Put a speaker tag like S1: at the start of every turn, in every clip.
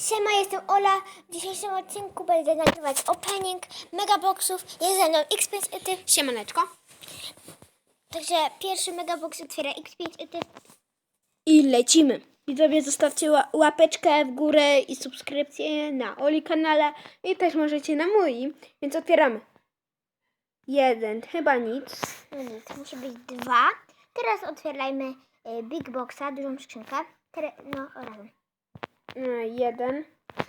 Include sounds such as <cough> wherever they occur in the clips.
S1: Siema, jestem Ola. W dzisiejszym odcinku będę nagrywać opening megaboxów. Jest ze mną X5 Ity.
S2: Siemaneczko.
S1: Także pierwszy megabox otwiera X5 Ity.
S2: I lecimy. Widzowie, zostawcie ła- łapeczkę w górę i subskrypcję na Oli kanale i też możecie na moim, więc otwieramy. Jeden, chyba nic.
S1: No nic, to musi być dwa. Teraz otwierajmy y, Big Boxa, dużą skrzynkę. No, razem.
S2: Jeden.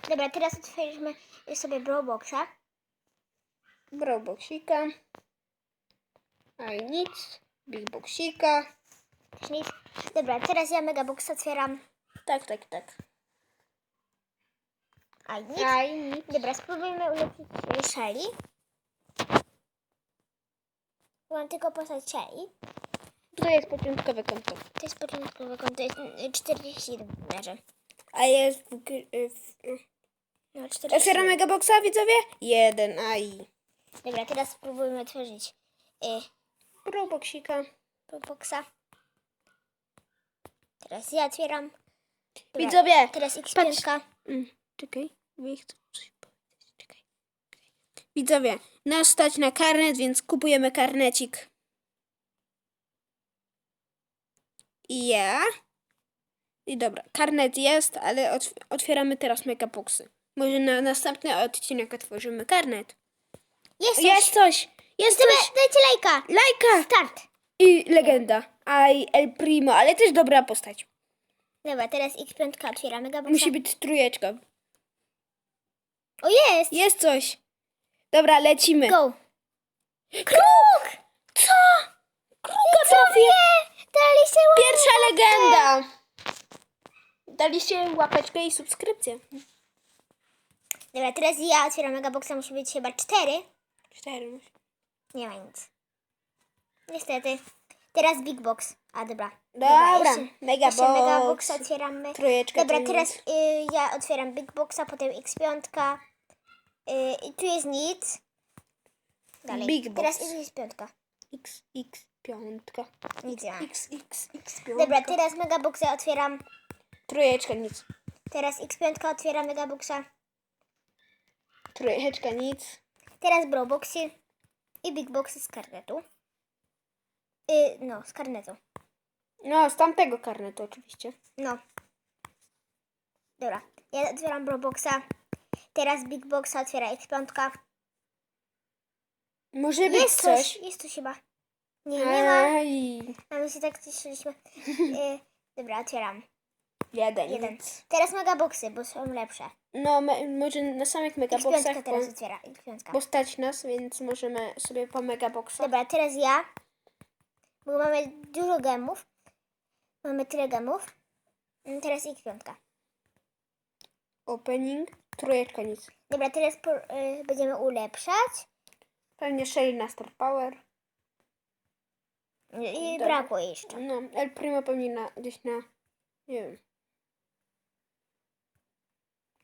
S1: Dobra, teraz otwierzmy sobie Brawl Boxa.
S2: Browboxika. A i nic. Big boxika.
S1: Też nic. Dobra, teraz ja megabox otwieram.
S2: Tak, tak, tak.
S1: A i nic.
S2: A i nic.
S1: Dobra, spróbujmy ulepić y, Shelly. Mam tylko postać Shelly.
S2: To jest początkowe konto.
S1: To jest początkowe konto, jest y, 41 leży.
S2: A jest w, gr- w,
S1: No, 41.
S2: Otwieram megaboxa, widzowie? Jeden, a i
S1: Dobra, teraz spróbujmy otworzyć y,
S2: Browboxika.
S1: boxa. Teraz ja otwieram. Dobra,
S2: Widzowie,
S1: Teraz
S2: patrz.
S1: X5.
S2: Mm, czekaj, bo ja chcę coś powiedzieć. Czekaj. Widzowie, nas stać na karnet, więc kupujemy karnecik. I ja. I dobra, karnet jest, ale otw otwieramy teraz megaboxy. Może na następny odcinek otworzymy karnet.
S1: Jest coś.
S2: Jest coś! Jest
S1: Dajcie,
S2: coś!
S1: dajcie lajka.
S2: Lajka!
S1: Start.
S2: I legenda. Aj, El Primo, ale też dobra postać.
S1: Dobra, teraz X5 otwieramy go.
S2: Musi być trójeczka.
S1: O, jest.
S2: Jest coś. Dobra, lecimy.
S1: Go. Kruk.
S2: Co? Kruka trafię.
S1: Daliście.
S2: Pierwsza legenda. Daliście łapeczkę i subskrypcję.
S1: Dobra, teraz ja otwieram megaboxa. Musi być chyba 4.
S2: Cztery.
S1: Nie ma nic. Niestety. Teraz Big Box. A dobra.
S2: Dobra,
S1: jeszcze-
S2: mega
S1: jeszcze mega
S2: box.
S1: box otwieramy.
S2: Trójeczka
S1: Dobra,
S2: to
S1: teraz
S2: nic.
S1: y, ja otwieram Big Boxa, potem X5. Y, I tu jest nic. Dalej.
S2: Big Box.
S1: Teraz X5.
S2: X, X, piątka.
S1: Nic nie ma.
S2: X, X, X, piątka.
S1: Dobra, teraz Megaboxa otwieram.
S2: Trójeczka, nic.
S1: Teraz X5 otwieram Megaboxa.
S2: Trójeczka, nic.
S1: Teraz Broboxy i Big Boxy z karnetu. Y, no, z karnetu.
S2: No, z tamtego karnetu oczywiście.
S1: No. Dobra, ja otwieram Broboxa. Teraz Big Boxa otwiera X5.
S2: Może być
S1: Jest
S2: coś.
S1: coś, jest coś chyba. Nie, nie ma. A my się tak cieszyliśmy. Y, dobra, otwieram.
S2: Jeden.
S1: Jeden. Teraz megaboxy, bo są lepsze.
S2: No, me, może na samych megaboxach,
S1: X5
S2: bo,
S1: teraz otwiera. X5.
S2: bo stać nas, więc możemy sobie po megaboxach.
S1: Dobra, teraz ja. Bo mamy dużo gemów. Mamy tyle gemów. Mm, Teraz X5.
S2: Opening, trójeczka, nic.
S1: Dobra, teraz po, y, będziemy ulepszać.
S2: Pewnie Shelly na Star Power.
S1: I
S2: Dobra.
S1: brakło jeszcze.
S2: No, El Primo pewnie na, gdzieś na, nie wiem.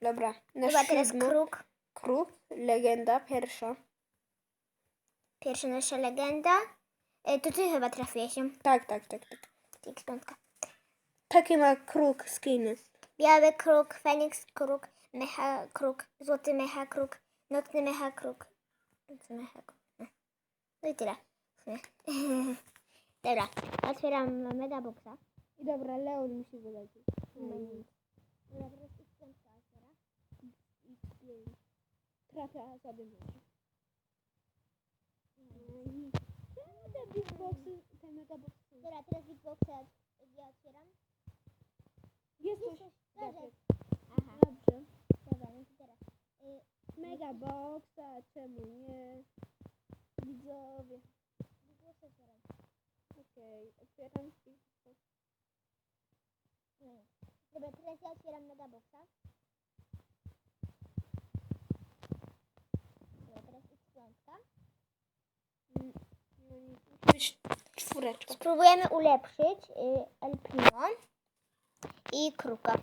S2: Dobra, na
S1: Dobra, teraz kruk.
S2: Kruk, legenda, pierwsza.
S1: Pierwsza nasza legenda. Y, to ty chyba trafiłeś się.
S2: Tak, tak, tak, tak.
S1: X5.
S2: Takie ma kruk skiny.
S1: Biały kruk, Feniks kruk, mecha kruk, złoty mecha kruk, nocny mecha kruk. Nocny mecha kruk. No. No i tyle. <laughs> Dobra, otwieram megaboxa.
S2: I dobra, Leon musi wylecieć.
S1: No.
S2: Dobra, teraz X5 otwiera. X5. Sobie myśli. Czemu te big boxy, te mega boxy?
S1: Dobra, teraz Big Boxa ja otwieram.
S2: Jest coś.
S1: Dobrze.
S2: Aha. Dobrze.
S1: Dobra, no to teraz. Y,
S2: Mega box, a czemu nie? Widzowie.
S1: Big Boxa otwieram.
S2: Okej, otwieram Big box.
S1: No nic. Dobra, teraz ja otwieram megaboxa. Dobra, teraz X5.
S2: Mm, No nic, musi być czwóreczka.
S1: Spróbujemy ulepszyć y, El Primo i Kruka.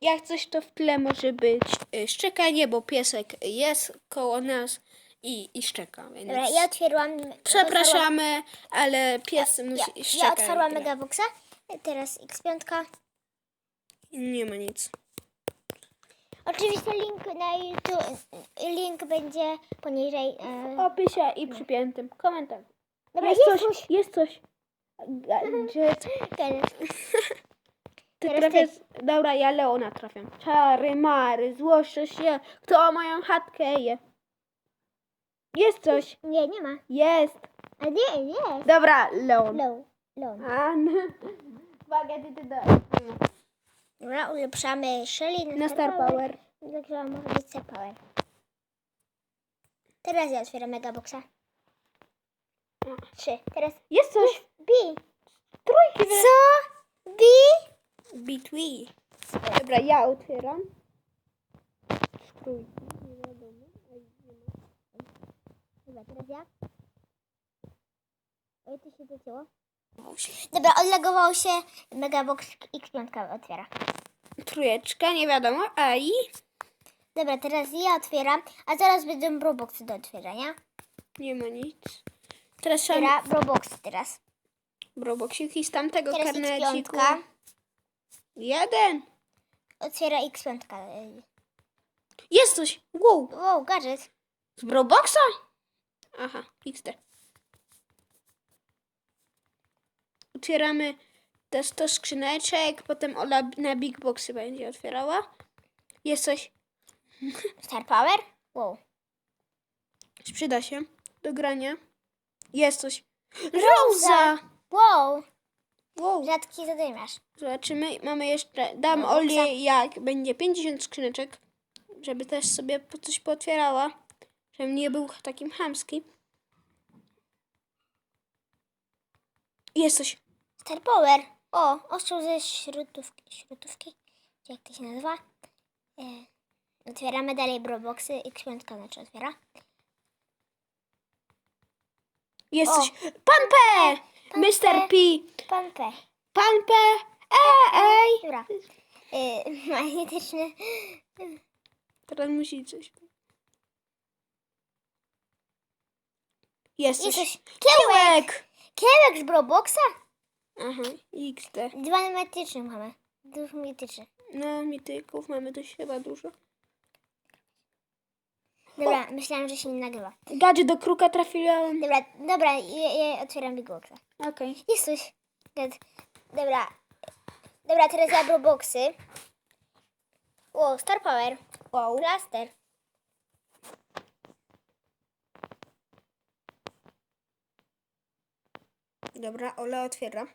S2: Jak coś to w tle może być y, szczekanie, bo piesek jest koło nas i, i szczeka, więc
S1: Dobra, ja otwierłam.
S2: przepraszamy, ale pies
S1: Ja,
S2: musi
S1: ja
S2: szczekać.
S1: otwarłam Megaboxa. Teraz X5.
S2: Nie ma nic.
S1: Oczywiście link na YouTube, link będzie poniżej.
S2: W
S1: E,
S2: opisie i przypiętym komentarzu.
S1: Dobra,
S2: jest,
S1: jest
S2: coś, jest coś. Gadżet. <laughs>
S1: Teraz
S2: Ty
S1: Teraz
S2: trafiasz... Dobra, ja Leona trafiam. Czary, mary, złoszczę się. Kto moją chatkę je? Jest coś.
S1: Nie, nie ma.
S2: Jest.
S1: A nie, nie.
S2: Dobra, Leon.
S1: Low, low.
S2: An. <laughs> Uwaga, ty, ty, ty.
S1: Dobra, ulepszamy Shelly
S2: Na Star Power.
S1: Także może być Star Power. Teraz ja otwieram Megaboxa. Trzy. Teraz
S2: Jest coś.
S1: B.
S2: Trójki. wy-
S1: Co? B?
S2: Bitwi. Dobra, ja otwieram. Trójki. Nie wiadomo.
S1: Dobra, teraz ja. Oj, to się zacięło. Dobra, odlegował się Megabox X5 otwiera.
S2: Trójeczka, nie wiadomo. A i?
S1: Dobra, teraz ja otwieram, a zaraz będą Broboxy do otwierania.
S2: Nie ma nic. Teraz trzeba
S1: Otwiera Broboxy teraz.
S2: Roboksiki z tamtego
S1: Teraz
S2: karneciku.
S1: X5.
S2: Jeden.
S1: Otwiera X5.
S2: Jest coś. Wow.
S1: Wow, gadżet.
S2: Z Broboxa? Aha, XD. Otwieramy te 100 skrzyneczek, potem Ola na Big Boxy będzie otwierała. Jest coś.
S1: Star Power? Wow.
S2: Przyda się do grania. Jest coś. Rosa!
S1: Wow.
S2: Wow.
S1: Rzadki zadymiarz.
S2: Zobaczymy. Mamy jeszcze. Dam. Oli jak będzie 50 skrzyneczek, żeby też sobie po coś pootwierała. Żebym nie był takim chamski. Jest coś.
S1: Star Power. O, ostrzeł ze śrutówki. Śrutówki? Czy Jak to się nazywa? E, otwieramy dalej Broboxy. X5 znaczy otwiera.
S2: Jest
S1: O.
S2: coś. Pan P!
S1: Pan
S2: Mr.
S1: P. Pan P.
S2: Pan P! E, ej!
S1: Dobra. <laughs> Magnetyczny.
S2: Teraz musi coś. Jest
S1: Jest
S2: coś.
S1: coś. Kiełek.
S2: Kiełek!
S1: Z Broboxa?
S2: Aha, XD.
S1: Dwa mityczne mamy. Dwa mityczne.
S2: No, mityków mamy dość chyba dużo.
S1: Dobra, myślałam, że się nie nagrywa.
S2: Gadzie do kruka trafiłem.
S1: Dobra, dobra, ja, ja otwieram Big Boxa.
S2: Okej.
S1: Jest coś. Gad. Dobra. Dobra, teraz ja Broboxy. O, Star Power.
S2: Wow.
S1: Blaster.
S2: Dobra, Ola otwiera.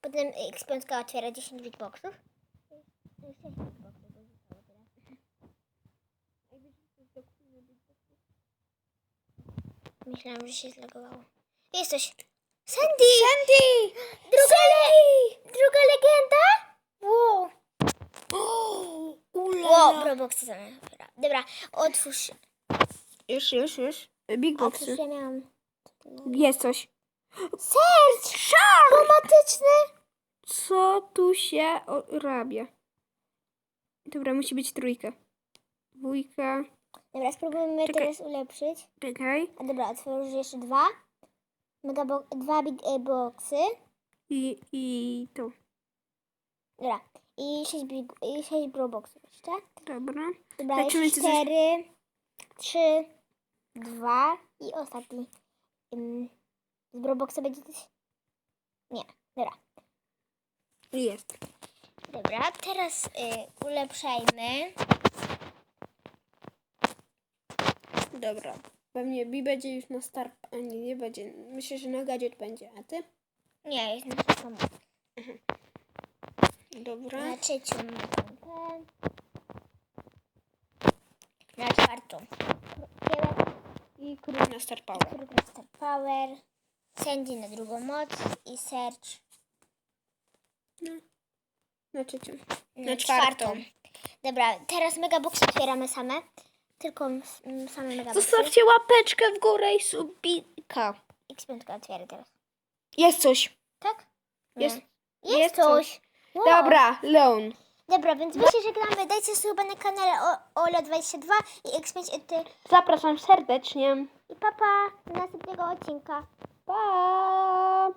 S1: Potem X5 otwiera 10 Big Boxów. Myślałam, że się zlogowało. Jest coś. Sandy!
S2: Sandy!
S1: Druga, le- druga legenda? Wow.
S2: O,
S1: Wow,
S2: ula.
S1: Broboxy same otwiera. Dobra, otwórz.
S2: Już, już, już. Big
S1: Otwórz,
S2: boxy.
S1: ja miałam.
S2: Jest coś.
S1: Serc!
S2: Shark!
S1: Chromatyczny!
S2: Co tu się rabia? Dobra, musi być trójka. Dwójka.
S1: Dobra, spróbujmy
S2: Czekaj.
S1: teraz ulepszyć.
S2: Czekaj.
S1: A dobra, otworzysz jeszcze dwa. Mega bo- dwa big e, boxy.
S2: I, i tu.
S1: Dobra. I sześć big, i sześć bro boxów jeszcze.
S2: Dobra.
S1: Dobra,
S2: Zobaczymy, czy coś-
S1: cztery, trzy, dwa i ostatni. Ym, z bro boxa będzie coś? Nie. Dobra.
S2: Jest.
S1: Dobra, teraz y, ulepszajmy.
S2: Dobra. Pewnie Bi będzie już na start. A nie, nie będzie. Myślę, że na gadżet będzie. A ty?
S1: Nie, jest na szóstą.
S2: Dobra.
S1: Na trzecią. Na czwartą.
S2: I król na star power.
S1: Kruger Star Power, Sandy na drugą moc i Search
S2: Na trzecią.
S1: na,
S2: Na
S1: czwartą.
S2: czwartą.
S1: Dobra, teraz megaboxy otwieramy same. Tylko mm, same megaboxy.
S2: Zostawcie łapeczkę w górę i subika.
S1: X5 otwiera teraz.
S2: Jest coś.
S1: Tak? Nie.
S2: Jest.
S1: Jest,
S2: jest
S1: coś. Wow.
S2: Dobra, Leon.
S1: Dobra, więc my się żegnamy. Dajcie suba na kanale o- Ola22 i X5 ty
S2: Zapraszam serdecznie.
S1: i papa do następnego odcinka.
S2: Pa!